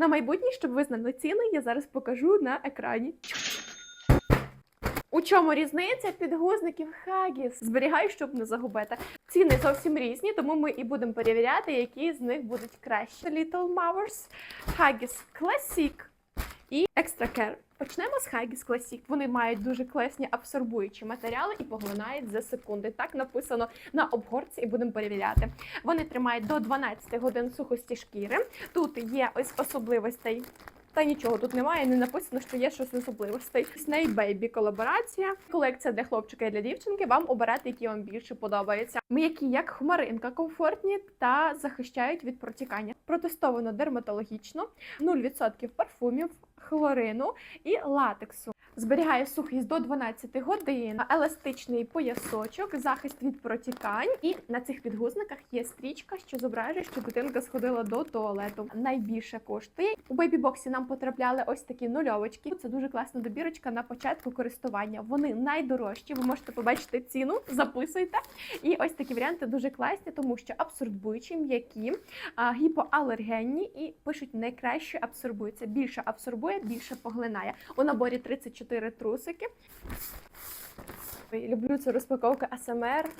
На майбутнє, щоб ви знали ціни, я зараз покажу на екрані. У чому різниця підгузників Хагіс? Зберігаю, щоб не загубити. Ціни зовсім різні, тому ми і будемо перевіряти, які з них будуть краще. Little Mowers, Haggis Classic і Extra Care. Почнемо з Haggis Classic. Вони мають дуже класні абсорбуючі матеріали і поглинають за секунди. Так написано на обгорці і будемо перевіряти. Вони тримають до 12 годин сухості шкіри. Тут є ось особливостей. Та нічого тут немає, не написано, що є щось особливостей. Сней Бейбі колаборація. Колекція для хлопчика і для дівчинки. Вам обирати, які вам більше подобаються. М'які, як хмаринка, комфортні та захищають від протікання. Протестовано дерматологічно, 0% парфумів, хлорину і латексу. Зберігає сухість до 12 годин, еластичний поясочок, захист від протікань. І на цих підгузниках є стрічка, що зображує, що дитинка сходила до туалету. Найбільше коштує у бейбі-боксі. Нам потрапляли ось такі нульовочки. Це дуже класна добірочка на початку користування. Вони найдорожчі. Ви можете побачити ціну, записуйте. І ось такі варіанти дуже класні, тому що абсорбуючі, м'які, гіпоалергенні і пишуть найкраще абсорбується. Більше абсорбує, більше поглинає. У наборі 34 трусики. Люблю цю розпаковку АСМР.